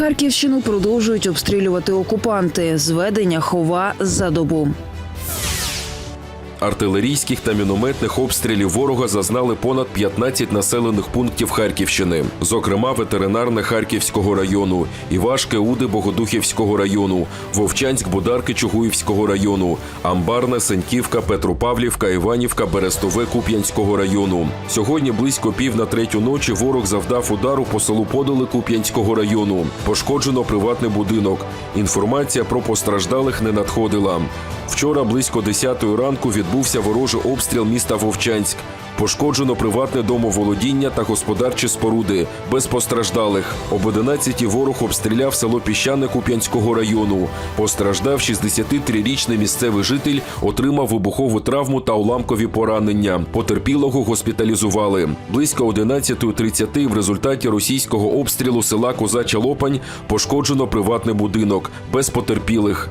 Харківщину продовжують обстрілювати окупанти. Зведення хова за добу. Артилерійських та мінометних обстрілів ворога зазнали понад 15 населених пунктів Харківщини, зокрема ветеринарне Харківського району, Івашке Уди Богодухівського району, Вовчанськ Бударки Чугуївського району, Амбарне, Сеньківка, Петропавлівка, Іванівка, Берестове Куп'янського району. Сьогодні близько пів на третю ночі ворог завдав удару по селу Подоли Куп'янського району. Пошкоджено приватний будинок. Інформація про постраждалих не надходила. Вчора близько 10 ранку відбувся ворожий обстріл міста Вовчанськ. Пошкоджено приватне домоволодіння та господарчі споруди без постраждалих. Об 11 ворог обстріляв село Піщане Куп'янського району. Постраждав 63-річний місцевий житель, отримав вибухову травму та уламкові поранення. Потерпілого госпіталізували. Близько 11.30 в результаті російського обстрілу села Козача Лопань пошкоджено приватний будинок без потерпілих.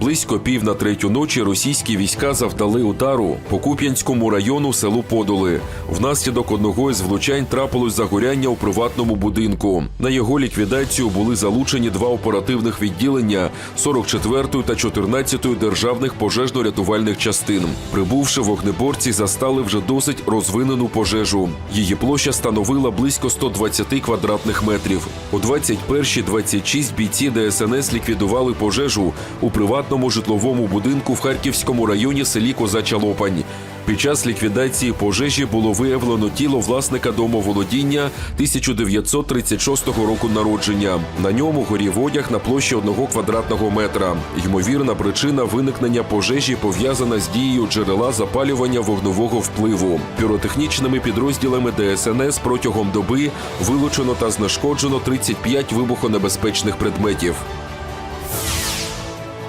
Близько пів на третю ночі російські війська завдали удару по Куп'янському району селу Подоли. Внаслідок одного із влучань трапилось загоряння у приватному будинку. На його ліквідацію були залучені два оперативних відділення 44-ї та 14-ї державних пожежно-рятувальних частин. Прибувши вогнеборці, застали вже досить розвинену пожежу. Її площа становила близько 120 квадратних метрів. О 21.26 бійці ДСНС ліквідували пожежу у приватному житловому будинку в Харківському районі селі Козача Лопань. Під час ліквідації пожежі було виявлено тіло власника домоволодіння 1936 року народження. На ньому горів одяг на площі одного квадратного метра. Ймовірна причина виникнення пожежі пов'язана з дією джерела запалювання вогнового впливу. Піротехнічними підрозділами ДСНС протягом доби вилучено та знешкоджено 35 вибухонебезпечних предметів.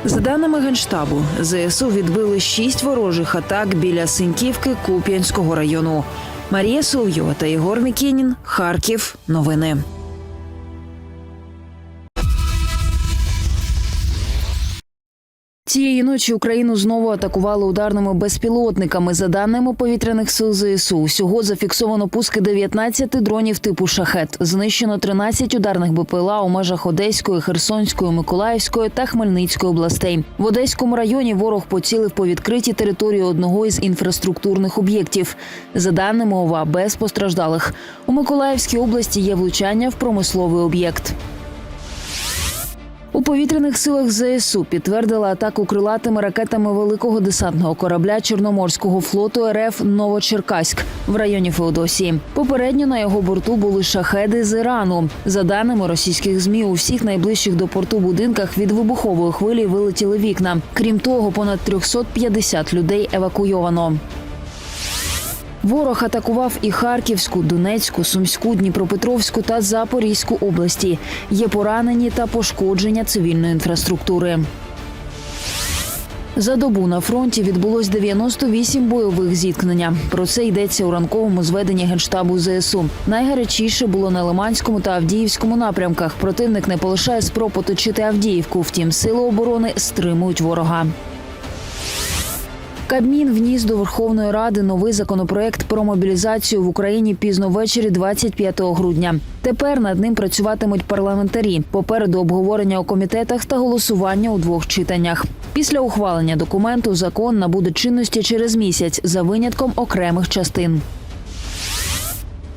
За даними генштабу, ЗСУ відбили шість ворожих атак біля Синьківки Куп'янського району. Марія Соловйова та Єгор Мікінін. Харків. Новини. Цієї ночі Україну знову атакували ударними безпілотниками. За даними повітряних сил ЗСУ, всього зафіксовано пуски 19 дронів типу шахет. Знищено 13 ударних БПЛА у межах Одеської, Херсонської, Миколаївської та Хмельницької областей. В Одеському районі ворог поцілив по відкритій території одного із інфраструктурних об'єктів. За даними ОВА, без постраждалих. У Миколаївській області є влучання в промисловий об'єкт. У повітряних силах ЗСУ підтвердили атаку крилатими ракетами великого десантного корабля Чорноморського флоту РФ Новочеркаськ в районі Феодосії. Попередньо на його борту були шахеди з Ірану. За даними російських змі, у всіх найближчих до порту будинках від вибухової хвилі вилетіли вікна. Крім того, понад 350 людей евакуйовано. Ворог атакував і Харківську, Донецьку, Сумську, Дніпропетровську та Запорізьку області. Є поранені та пошкодження цивільної інфраструктури. За добу на фронті відбулось 98 бойових зіткнення. Про це йдеться у ранковому зведенні генштабу ЗСУ. Найгарячіше було на Лиманському та Авдіївському напрямках. Противник не полишає спроб оточити Авдіївку. Втім, сили оборони стримують ворога. Кабмін вніс до Верховної Ради новий законопроект про мобілізацію в Україні пізно ввечері 25 грудня. Тепер над ним працюватимуть парламентарі. Попереду обговорення у комітетах та голосування у двох читаннях. Після ухвалення документу закон набуде чинності через місяць за винятком окремих частин.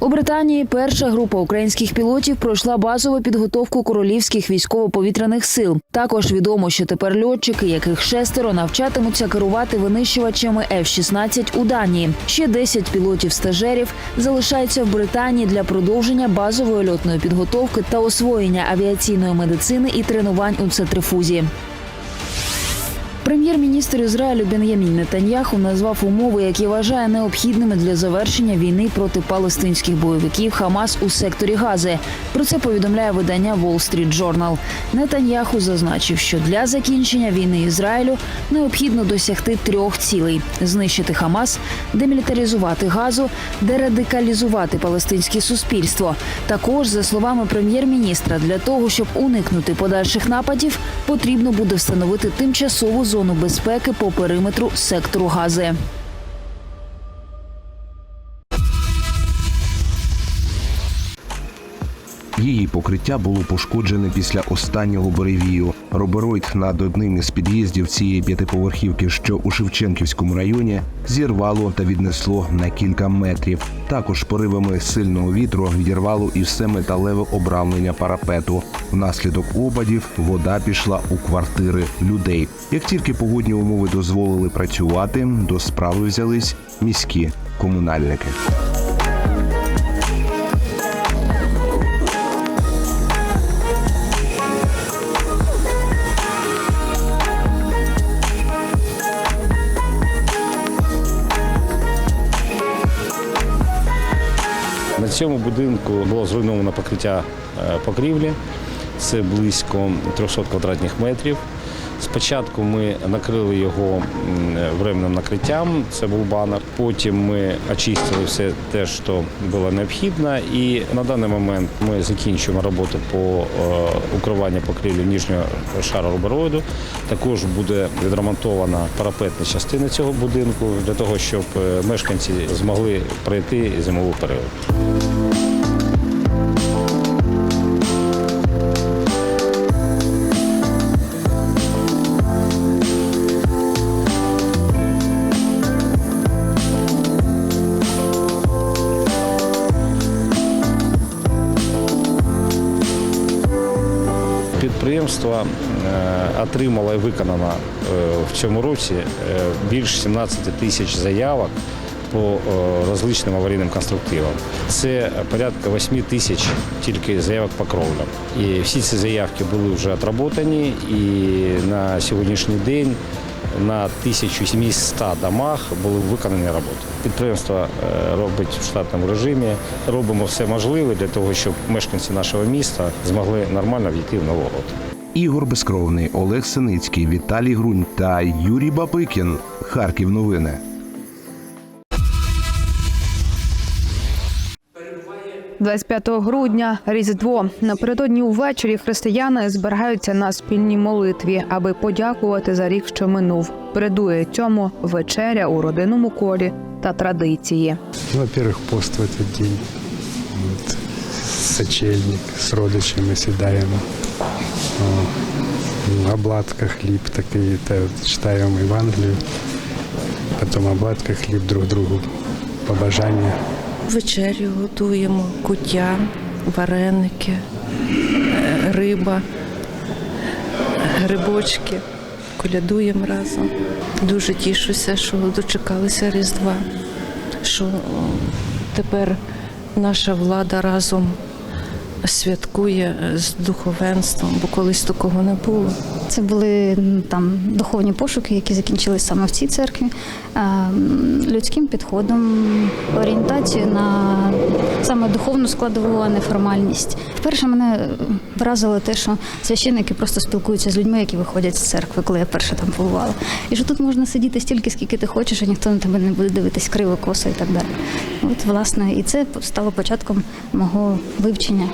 У Британії перша група українських пілотів пройшла базову підготовку королівських військово-повітряних сил. Також відомо, що тепер льотчики, яких шестеро, навчатимуться керувати винищувачами F-16 у Данії. Ще 10 пілотів-стажерів залишаються в Британії для продовження базової льотної підготовки та освоєння авіаційної медицини і тренувань у центрифузі. Прем'єр-міністр Ізраїлю Бен'ямін Нетаньяху назвав умови, які вважає необхідними для завершення війни проти палестинських бойовиків Хамас у секторі Гази. Про це повідомляє видання Wall Street Journal. Нетаньяху зазначив, що для закінчення війни Ізраїлю необхідно досягти трьох цілей: знищити Хамас, демілітаризувати газу, дерадикалізувати палестинське суспільство. Також, за словами прем'єр-міністра, для того, щоб уникнути подальших нападів, потрібно буде встановити тимчасову зону безпеки по периметру сектору Гази. Її покриття було пошкоджене після останнього буревію. Робероїд над одним із під'їздів цієї п'ятиповерхівки, що у Шевченківському районі, зірвало та віднесло на кілька метрів. Також поривами сильного вітру відірвало і все металеве обрамлення парапету. Внаслідок опадів вода пішла у квартири людей. Як тільки погодні умови дозволили працювати, до справи взялись міські комунальники. Цьому будинку було зруйновано покриття е, покрівлі. Це близько 300 квадратних метрів. Спочатку ми накрили його временним накриттям, це був банер. Потім ми очистили все те, що було необхідно. І на даний момент ми закінчуємо роботу по е, укриванню покрівлі нижнього шару рубероїду. Також буде відремонтована парапетна частина цього будинку для того, щоб е, мешканці змогли пройти зимовий період. Підприємство е, отримало і виконано е, в цьому році більше 17 тисяч заявок по различним аварійним конструктивам. Це порядка 8 тисяч тільки заявок по кровлям. І всі ці заявки були вже отработані, і на сьогоднішній день на 1700 домах були виконані роботи. Підприємство е, робить в штатному режимі. Робимо все можливе для того, щоб мешканці нашого міста змогли нормально війти в рот. Ігор Безкровний, Олег Синицький, Віталій Грунь та Юрій Бабикін. Харків новини. – 25 грудня Різдво. Напередодні увечері християни збираються на спільній молитві, аби подякувати за рік, що минув. Передує цьому вечеря у родинному колі та традиції. Ну, Во-первых, пост в этот день. Вот. Сочельник с родичами сідаємо. Ну, обладка хліб такий, та читаємо Євангелію. Потім обладка хліб друг другу побажання. Вечерю готуємо, куття, вареники, е, риба, грибочки. Колядуємо разом. Дуже тішуся, що дочекалися Різдва, що тепер наша влада разом святкує з духовенством, бо колись такого не було. Це були там духовні пошуки, які закінчились саме в цій церкві, Е, людським підходом, орієнтацією на саме духовну складову, а не формальність. Вперше мене вразило те, що священники просто спілкуються з людьми, які виходять з церкви, коли я перша там побувала. І що тут можна сидіти стільки, скільки ти хочеш, і ніхто на тебе не буде дивитись криво, косо і так далі. От, власне, і це стало початком мого вивчення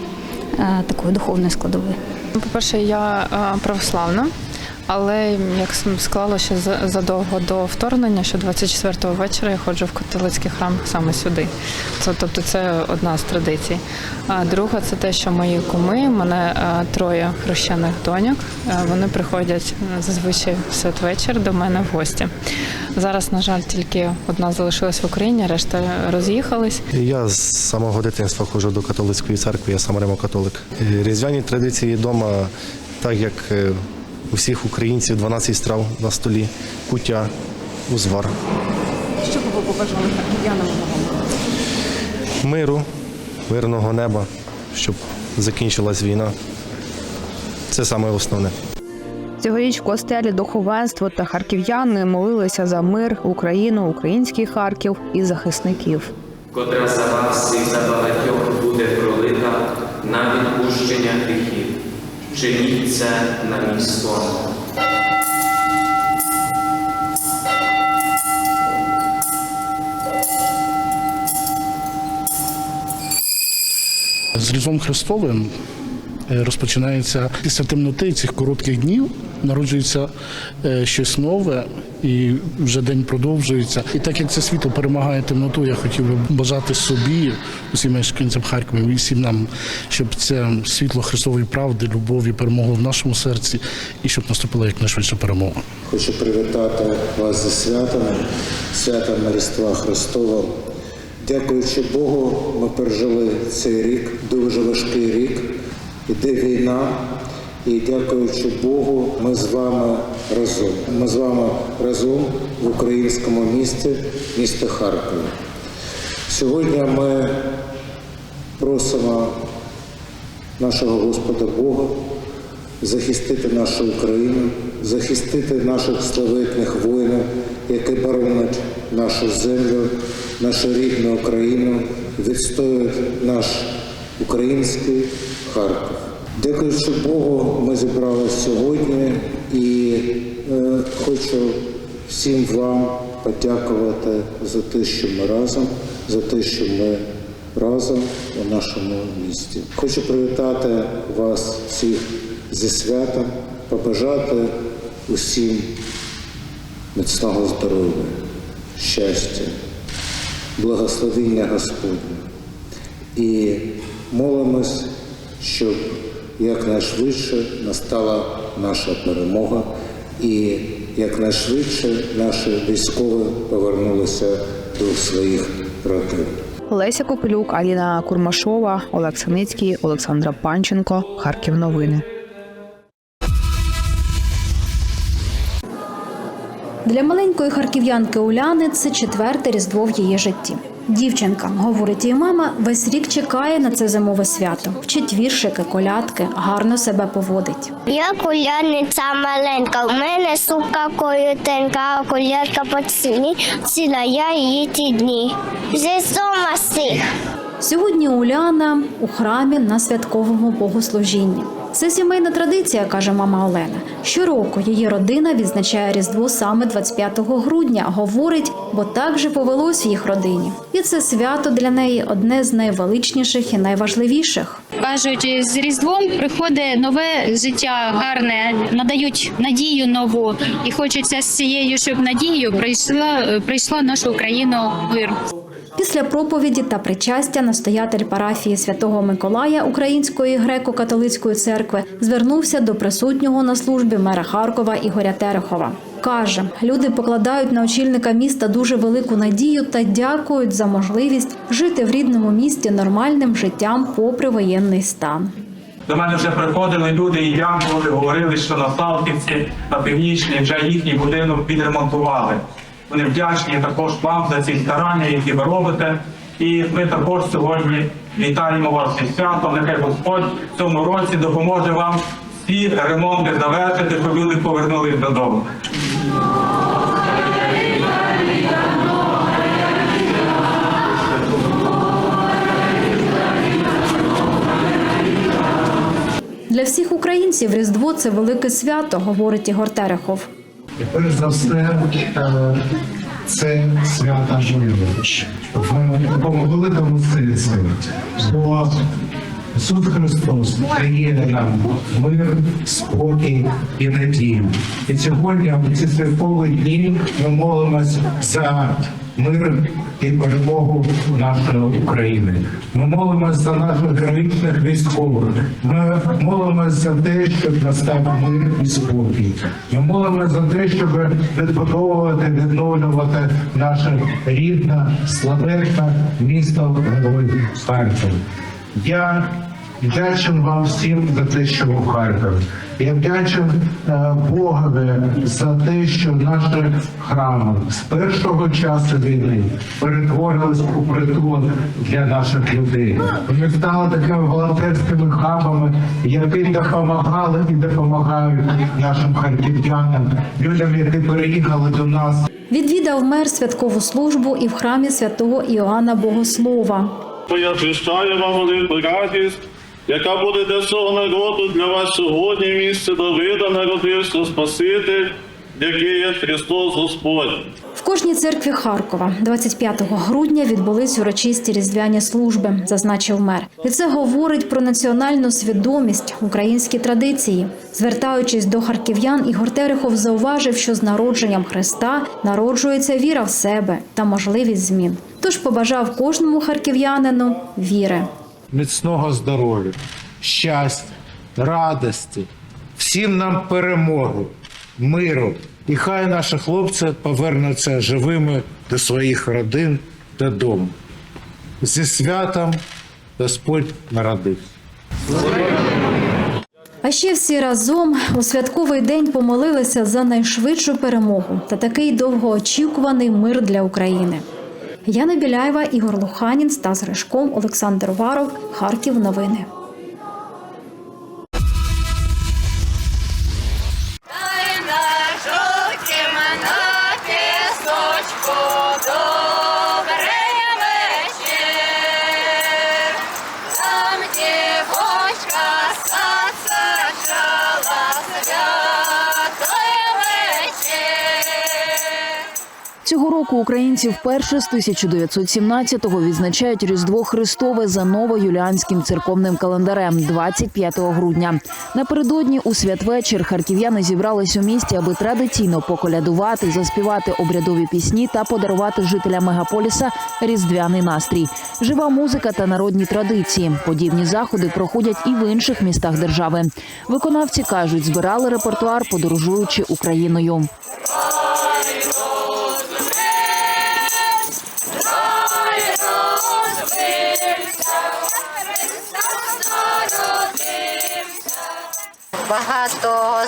такої духовної складової. По-перше, я е, православна, але як склалося задовго до вторгнення, що 24-го вечора я ходжу в католицький храм саме сюди. Тобто це одна з традицій. А друга це те, що мої куми, мене е, троє хрещених доньок. е, Вони приходять е, зазвичай в святвечір до мене в гості. Зараз, на жаль, тільки одна залишилась в Україні, решта роз'їхались. Я з самого дитинства ходжу до католицької церкви, я сам римокатолик. Різдвяні традиції вдома, так як у всіх українців 12 страв на столі, куття, узвар. Що б ви побажали харків'янам? Миру, мирного неба, щоб закінчилась війна. Це саме основне. Цьогоріч в костелі духовенство та харків'яни молилися за мир, Україну, український Харків і захисників. котра за вас і за багатьох буде пролита на відпущення гріхів. Чиніть це на мій сон. З Різом Христовим розпочинається після темноти цих коротких днів, народжується е, щось нове, і вже день продовжується. І так як це світло перемагає темноту, я хотів би бажати собі, усім мешканцям Харкова, і всім нам, щоб це світло Христової правди, любові перемогло в нашому серці, і щоб наступила якнайшвидше перемога. Хочу привітати вас зі святом, святом Різдва Христова. Дякуючи Богу, ми пережили цей рік, дуже важкий рік. Іде війна, і дякуючи Богу, ми з вами разом. Ми з вами разом в українському місті, місті Харкові. Сьогодні ми просимо нашого Господа Бога захистити нашу Україну, захистити наших славетних воїнів, які боронять нашу землю, нашу рідну Україну, відстоюють наш український Харків. Дякуючи Богу, ми зібралися сьогодні і е, хочу всім вам подякувати за те, що ми разом, за те, що ми разом у нашому місті. Хочу привітати вас всіх зі святом, побажати усім міцного здоров'я, щастя, благословіння Господня. І молимось, щоб якнайшвидше настала наша перемога і якнайшвидше наші військові повернулися до своїх родин. Леся Копилюк, Аліна Курмашова, Олег Саницький, Олександра Панченко. Харків новини. Для маленької харків'янки Уляни це четверте різдво в її житті. Дівчинка, говорить її мама, весь рік чекає на це зимове свято. Вчить віршики, колядки, гарно себе поводить. Я колядниця маленька, у мене сумка коротенька, а колядка по ціні, ціла я її ті дні. Зі сома всіх. Сьогодні Уляна у храмі на святковому богослужінні. Це сімейна традиція, каже мама Олена. Щороку її родина відзначає Різдво саме 25 грудня. Говорить, бо так же повелось в їх родині. І це свято для неї одне з найвеличніших і найважливіших. Кажуть, з Різдвом приходить нове життя гарне, надають надію нову, і хочеться з цією, щоб надією прийшла прийшла нашу Україну мир. Після проповіді та причастя настоятель парафії святого Миколая Української греко-католицької церкви звернувся до присутнього на службі мера Харкова Ігоря Терехова. Каже, люди покладають на очільника міста дуже велику надію та дякують за можливість жити в рідному місті нормальним життям попри воєнний стан. До мене вже приходили люди і дякували, говорили, що на Салтівці, на північній вже їхній будинок відремонтували. Вони вдячні також вам за ці старання, які ви робите. І ми також сьогодні вітаємо вас зі святом. Нехай Господь в цьому році допоможе вам всі ремонти завершити, щоб люди повернулись додому. Для всіх українців Різдво це велике свято, говорить Ігор Терехов. Перш за все, е, це свята миру в великому сенсі. Бо Ісус Христос дає нам мир, спокій і надію. І сьогодні в ці святкові дні ми молимось за мир і перемогу нашої України. Ми молимось за наших героїчних військових. Ми молимось за те, щоб настав мир і спокій. Ми молимось за те, щоб відбудовувати, відновлювати наше рідне, славетне місто Харків. Я вдячний вам всім за те, що ви в Харкові. Я вдячний е, Богові за те, що наші храми з першого часу війни перетворились у притул для наших людей. Вони стали такими волонтерськими хабами, які допомагали і допомагають нашим харків'янам, людям, які переїхали до нас. Відвідав мер святкову службу і в храмі святого Іоанна Богослова. Я вам велику радість, яка буде для всього народу для вас сьогодні в місці Давида народився Спаситель, який є Христос Господь. В кожній церкві Харкова 25 грудня відбулись урочисті різдвяні служби, зазначив мер. І це говорить про національну свідомість, українські традиції. Звертаючись до харків'ян, Ігор Терехов зауважив, що з народженням Христа народжується віра в себе та можливість змін. Тож побажав кожному харків'янину віри. Міцного здоров'я, щастя, радості, всім нам перемоги, миру. І хай наші хлопці повернуться живими до своїх родин додому. Зі святом Господь народив. А ще всі разом у святковий день помолилися за найшвидшу перемогу та такий довгоочікуваний мир для України. Яна Біляєва, Ігор Луханін, Стас Гришком, Олександр Варов, Харків. Новини. Року українці вперше з 1917-го відзначають Різдво Христове за новоюліанським церковним календарем 25 грудня. Напередодні у святвечір харків'яни зібрались у місті, аби традиційно поколядувати, заспівати обрядові пісні та подарувати жителям мегаполіса різдвяний настрій. Жива музика та народні традиції. Подібні заходи проходять і в інших містах держави. Виконавці кажуть, збирали репертуар, подорожуючи Україною. Багато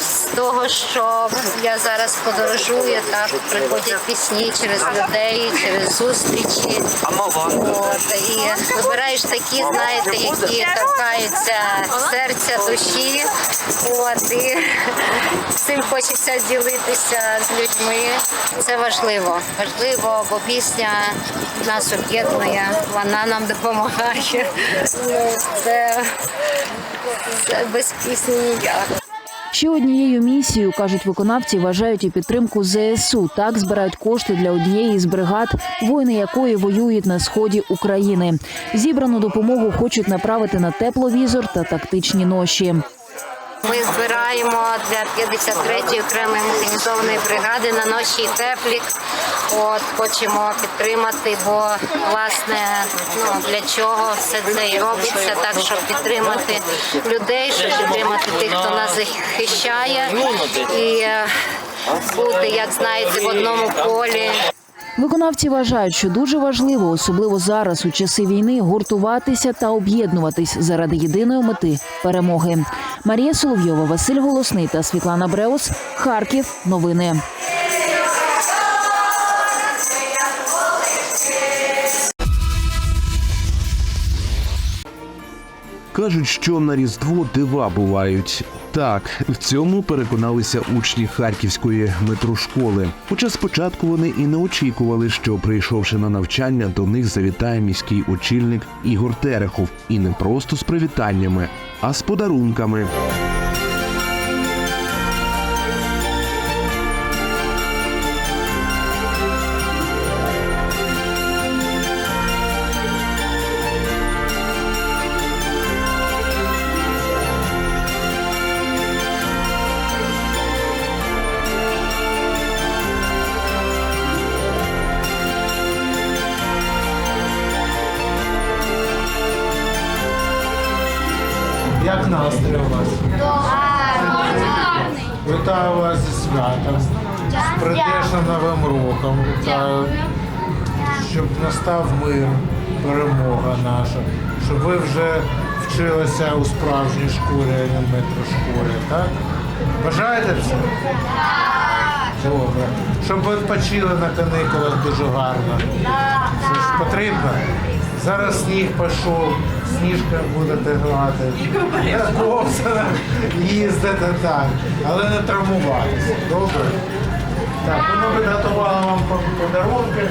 з, того, що я зараз подорожую, так приходять пісні через людей, через зустрічі. От, і вибираєш такі, знаєте, які торкаються серця, душі. От, і цим хочеться ділитися з людьми. Це важливо. Важливо, бо пісня нас об'єднує, вона нам допомагає. Це без пісні ніяк. Ще однією місією кажуть виконавці, вважають і підтримку ЗСУ. Так збирають кошти для однієї з бригад, воїни якої воюють на сході України. Зібрану допомогу хочуть направити на тепловізор та тактичні ноші. Ми збираємо для 53-ї окремої механізованої бригади на ночі і теплік. От хочемо підтримати, бо власне ну для чого все це і робиться, так щоб підтримати людей, щоб підтримати тих, хто нас захищає, і е, бути, як знаєте, в одному полі. Виконавці вважають, що дуже важливо, особливо зараз, у часи війни, гуртуватися та об'єднуватись заради єдиної мети перемоги. Марія Соловйова, Василь Голосний та Світлана Бреус. Харків. Новини. Кажуть, що на Різдво дива бувають. Так, в цьому переконалися учні харківської метрошколи. Хоча спочатку вони і не очікували, що прийшовши на навчання, до них завітає міський очільник Ігор Терехов, і не просто з привітаннями, а з подарунками. Настав мир, перемога наша, щоб ви вже вчилися у справжній школі, а не метрошколі, так? Бажаєте це? Добре. Щоб ви відпочили на каникулах дуже гарно. Це ж потрібно. Зараз сніг пішов, сніжка будете грати, на ковзанах їздити так, але не травмуватися. Добре? Так, ну, ми підготували вам подарунки.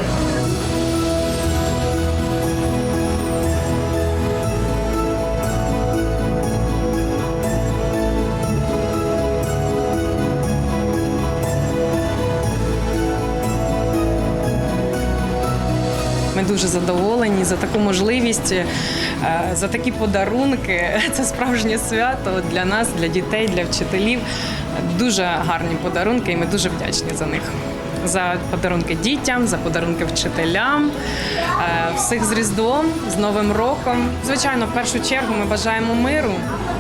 Дуже задоволені за таку можливість, е, за такі подарунки. Це справжнє свято для нас, для дітей, для вчителів. Дуже гарні подарунки, і ми дуже вдячні за них. За подарунки дітям, за подарунки вчителям, е, всіх з Різдвом, з Новим роком. Звичайно, в першу чергу ми бажаємо миру,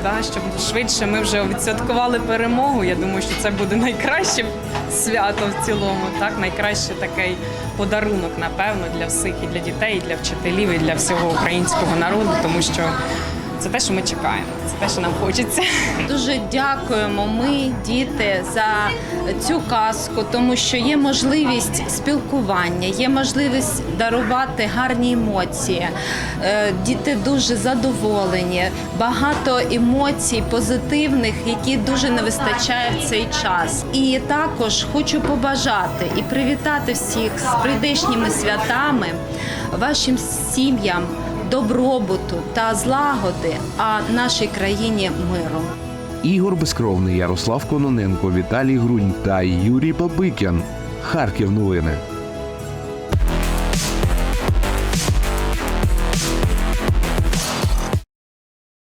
да, щоб швидше ми вже відсвяткували перемогу. Я думаю, що це буде найкраще свято в цілому. Так, найкраще такий подарунок, напевно, для всіх і для дітей, і для вчителів, і для всього українського народу, тому що це те, що ми чекаємо, це те, що нам хочеться. Дуже дякуємо ми, діти, за цю казку, тому що є можливість спілкування, є можливість дарувати гарні емоції. Е, Діти дуже задоволені, багато емоцій позитивних, які дуже не вистачає в цей час. І також хочу побажати і привітати всіх з прийдешніми святами, вашим сім'ям добробуту та злагоди, а нашій країні миру. Ігор Безкровний, Ярослав Кононенко, Віталій Грунь та Юрій Бабикян. Харків новини.